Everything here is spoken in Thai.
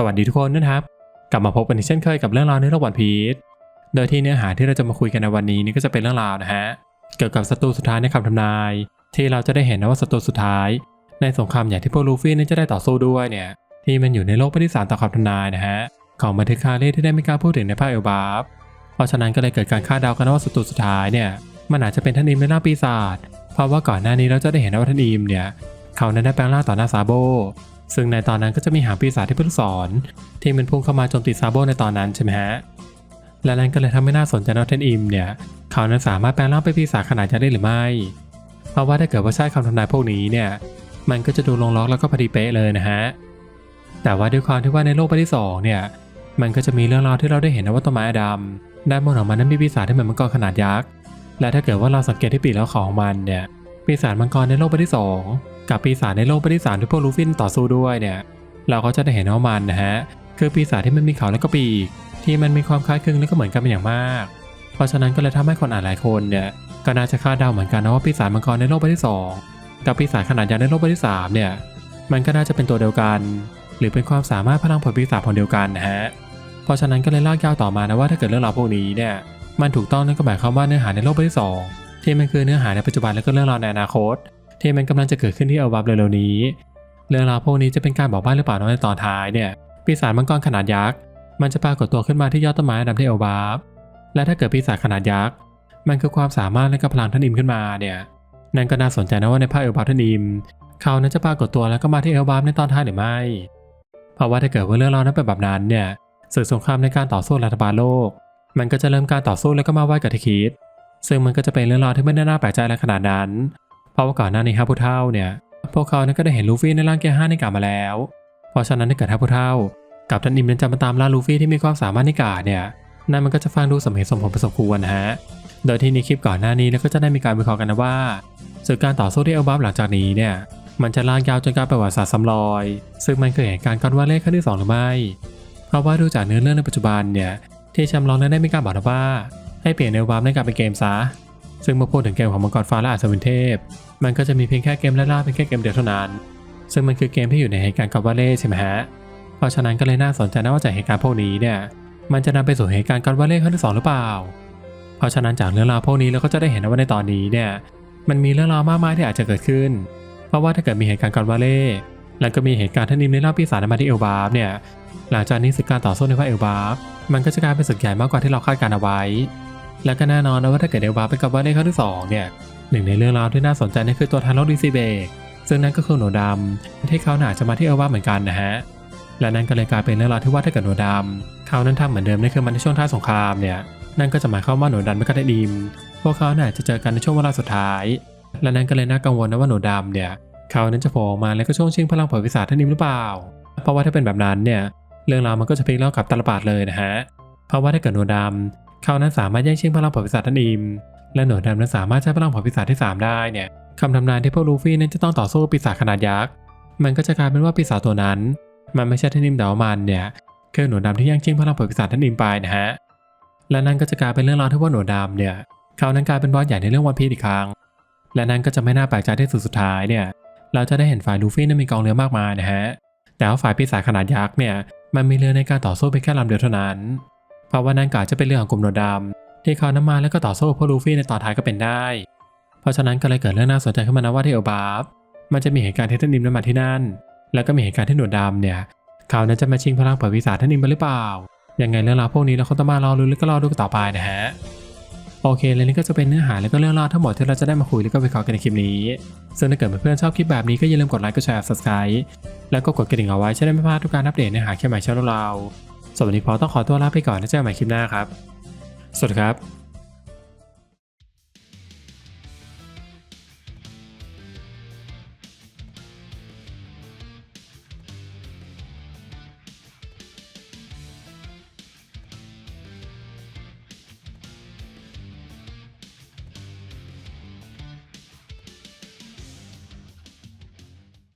สวัสดีทุกคนนะครับ กลับมาพบกันอีกเช่นเคยกับเรื่องราวในโลกวันพีชโดยที่เนื้อหาที่เราจะมาคุยกันในวันนี้นี่ก็จะเป็นเรื่องราวนะฮะเกี่ยวกับศัตรูสุดท้ายในคำทำนาย ที่เราจะได้เห็นนะว่าศัตรูสุดท้าย ในสงครามใหญ่ที่พวกลูฟี่นั้นจะได้ต่อสู้ด้วยเนี่ยที่มันอยู่ในโลกประวัติศาสตร์ตามคำทำนายนะฮะของบันทึกคาเล่ที่ได้ไม่กล้าพูดถึงในภาคเอลบาฟเพราะฉะนั้นก็เลยเกิดการคาดเดากันว่าศัตรูสุดท้ายเนี่ยมันอาจจะเป็นท่านอิมในหน้าปีศาจเพราะว่าก่อนหน้านี้เราจะได้เห็นนะว่าท่านอิมเนี่ยเขานั้นได้แปลงร่างต่อหน้าซาโบ ซึ่งในตอนนั้นก็จะมีหางปีศาจที่เพิ่งสอนที่มันพุ่งเข้ามาโจมตีซาโบในตอนนั้นใช่ไหมฮะและนั่นก็เลยทำให้น่าสนใจนะเทนอิมเนี่ย เขานั้นสามารถแปลงร่างเป็นปีศาจขนาดยักษ์ได้หรือไม่ เพราะว่าถ้าเกิดว่าใช่คำทำนายพวกนี้เนี่ย มันก็จะดูลงล็อกแล้วก็พอดีเป๊ะเลยนะฮะ แต่ว่าด้วยความที่ว่าในโลกใบที่สองเนี่ย มันก็จะมีเรื่องราวที่เราได้เห็นนะว่าต้นไม้อดำด้านบนของมันนั้นมีปีศาจที่เหมือนมังกรขนาดยักษ์ และถ้าเกิดว่าเราสังเกตที่ปีกแล้วของมันเนี่ย ปีศาจมังกรในโลกใบที่สองกับปีศาจในโลกใบที่สามที่พวกลูฟินต่อสู้ด้วยเนี่ยเราก็จะได้เห็นว่ามันนะฮะคือปีศาจที่มันมีเขาและก็ปีก ที่มันมีความคล้ายคลึงและก็เหมือนกันเป็นอย่างมาก เพราะฉะนั้นก็เลยทำให้คนอ่านหลายคนเนี่ยก็น่าจะคาดเดาเหมือนกันนะว่าปีศาจมังกรในโลกใบที่สองกับปีศาจขนาดยักษ์ในโลกใบที่สามเนี่ยมันก็น่าจะเป็นตัวเดียวกัน หรือเป็นความสามารถพลังผลปีศาจผลเดียวกันนะฮะเพราะฉะนั้นก็เลยลากยาวต่อมานะว่าถ้าเกิดเรื่องราวพวกนี้เนี่ยมันถูกต้องนั่นก็หมายความว่าเนื้อหาในโลกใบที่สอง ที่มันคือเนื้อหาในปัจจุบันและก็เรื่องราวในอนาคต ที่มันกำลังจะเกิดขึ้นที่เอลบับเร็วๆนี้ เรื่องราวพวกนี้จะเป็นการบอกใบ้หรือเปล่าในตอนท้ายเนี่ยปีศาจมังกรขนาดยักษ์มันจะปรากฏตัวขึ้นมาที่ยอดต้นไม้ดำที่เอลบาฟและถ้าเกิดปีศาจขนาดยักษ์มันคือความสามารถและก็พลังท่านอิมขึ้นมาเนี่ยนั่นก็น่าสนใจนะว่าในภาคเอลบาฟท่านอิมเขานั้นจะปรากฏตัวแล้วก็มาที่เอลบาฟในตอนท้ายหรือไม่ เพราะว่าถ้าเกิดว่าเรื่องราวนั้นเป็นแบบนั้นเนี่ยศึกสงครามในการต่อสู้รัฐบาลโลก มันก็จะเริ่มการต่อสู้แล้วก็มาไหว้กับที่คิด ซึ่งมันก็จะเป็นเรื่องราวที่ไม่ได้น่าแปลกใจอะไรขนาดนั้น เพราะว่าก่อนหน้านี้ฮาผู้เท่าเนี่ย พวกเขานั้นก็ได้เห็นลูฟี่ในร่างเกียร์ห้าในกามาแล้ว เพราะฉะนั้นถ้าเกิดฮาผู้เท่ากับท่านอิมนั้นจะมาตามล่าลูฟี่ที่มีความสามารถในกาเนี่ย นั่นมันก็จะฟังดูสมเหตุสมผลพอสมควรนะฮะ โดยที่ในคลิปก่อนหน้านี้แล้วก็จะได้มีการวิเคราะห์กันนะว่าศึกการต่อสู้ที่เอลบัฟหลังจากนี้เนี่ย มันจะลากยาวจนกลายเป็นประวัติศาสตร์ซ้ำรอย ซึ่งมันเคยเห็นการกอนว่าเลขครั้งที่สองหรือไม่ เพราะว่าดูจากเนื้อเรื่องในปัจจุบันเนี่ยที่จำลองนั้นได้มีการบอกนะว่า ให้เปลี่ยนเอลบัฟในการเป็นเกมซะ ซึ่งเมื่อพูดถึงเกมของมังกรฟ้าและอาสวินเทพ มันก็จะมีเพียงแค่เกมล่ล่าเป็นแค่เกมเดียวเท่านั้น ซึ่งมันคือเกมที่อยู่ในเหตุการณ์กอนว่าเล่ใช่ไหมฮะ เพราะฉะนั้นก็เลยน่าสนใจนะว่าจากเหตุการณ์พวกนี้เนี่ย มันจะนำไปสู่เหตุการณ์กอนว่าเล่ครั้งที่สองหรือเปล่า เพราะฉะนั้นจากเรื่องราวพวกนี้เราก็จะได้เห็นว่าในตอนนี้เนี่ย มันมีเรื่องราวมากมายที่อาจจะเกิดขึ้น เพราะว่าถ้าเกิดมีเหตุการณ์กอนวาเล่แล้วก็มีเหตุการณ์ท่านิมในรอบปีศาจมาที่เอลบาฟเนี่ย หลังจากนี้ศึกการต่อสู้ในภาคเอลบาฟมันก็จะกลายเป็นศึกใหญ่มากกว่าที่เราคาดการเอาไว้ และก็แน่นอนนะว่าถ้าเกิดเอลบาฟเป็นกอนวาเล่ครั้งที่สองเนี่ยหนึ่งในเรื่องราวที่น่าสนใจนั่นคือตัวทานโลดีซีเบกซึ่งนั่นก็คือหนูดำที่เขาหนาจะมาที่เอลบาเหมือนกันนะฮะและนั่นก็เลยกลายเป็นเรื่องราวที่ว่าถ้าเกิดหนูดำเขานั้นทำเหมือนเดิมนั่นคือมันในช่วงท้ายสงครามเนี่ยนั่นก็จะหมายความว่าหนูดำไม่ก็ได้ดีมพวกเขาน่าจะเจอกันในช่วงเวลาสุดท้าย และนั่นก็เลยน่ากังวลนะว่าหนูดำเนี่ยเขานั้นจะโผล่มาแล้วก็ช่วงชิงพลังผลวิสาท่านนิมหรือเปล่า เพราะว่าถ้าเป็นแบบนั้นเนี่ยเรื่องราวมันก็จะพลิกเล่ากับตลปาดเลยนะฮะเพราะว่าถ้าเกิดหนูดำ เขานั้นสามารถแย่งชิงพลังผลวิสาท่านนิม และหนูดำนั้นสามารถใช้พลังผลวิสาที่ 3 ได้เนี่ยคำทำนายที่พวกลูฟี่นั้นจะต้องต่อสู้ปีศาจขนาดยักษ์ มันก็จะกลายเป็นว่าปีศาจตัวนั้น มันไม่ใช่ท่านนิมแต่ว่ามันเนี่ยคือหนูดำที่แย่งชิงพลังผลวิสาท่านนิมไปนะฮะ และนั่นก็จะกลายเป็นเรื่องราวที่ว่าหนูดำเนี่ย เขานั้นกลายเป็นบอสใหญ่ในเรื่องวันพีอีกครั้ง และนั่นก็จะไม่น่าแปลกใจที่สุดสุดท้ายเนี่ย เราจะได้เห็นฝ่ายลูฟี่นั้นมีกองเรือมากมายนะฮะแต่ว่าฝ่ายปีศาจขนาดยักษ์เนี่ย มันมีเรือในการต่อสู้เพียงแค่ลำเดียวเท่านั้น เพราะว่านั่นก็อาจจะเป็นเรื่องของกลุ่มหนูดำที่เขานำมาแล้วก็ต่อสู้กับพวกลูฟี่ในตอนท้ายก็เป็นได้ เพราะฉะนั้นก็เลยเกิดเรื่องน่าสนใจขึ้นมานะว่าที่เอลบาฟมันจะมีเหตุการณ์ที่ท่านนิมนั้นมาที่นั่น แล้วก็มีเหตุการณ์ที่หนูดำเนี่ยเขานั้นจะมาชิงพลังเปิดวิสาท่านนิมไปหรือเปล่ายังไงเรื่องราวพวกนี้เราคงต้องมารอรุ้แล้วก็รอดูกันต่อไปนะฮะโอเคและนี่ก็จะเป็นเนื้อหาและก็เรื่องราวทั้งหมดที่เราจะได้มาคุยแล้วก็วิเคราะห์กันในคลิปนี้ ซึ่งถ้าเกิดเพื่อนๆชอบคลิปแบบนี้ก็อย่าลืมกดไลค์กดแชร์ subscribe แล้วก็กดกระดิ่งเอาไว้จะได้ไม่พลาดทุกการอัปเดตเนื้อหาคลิปใหม่ช่องเรา สวัสดีพอต้องขอตัวลาไปก่อนแล้วเจอกันใหม่คลิปหน้าครับ สวัสดีครับ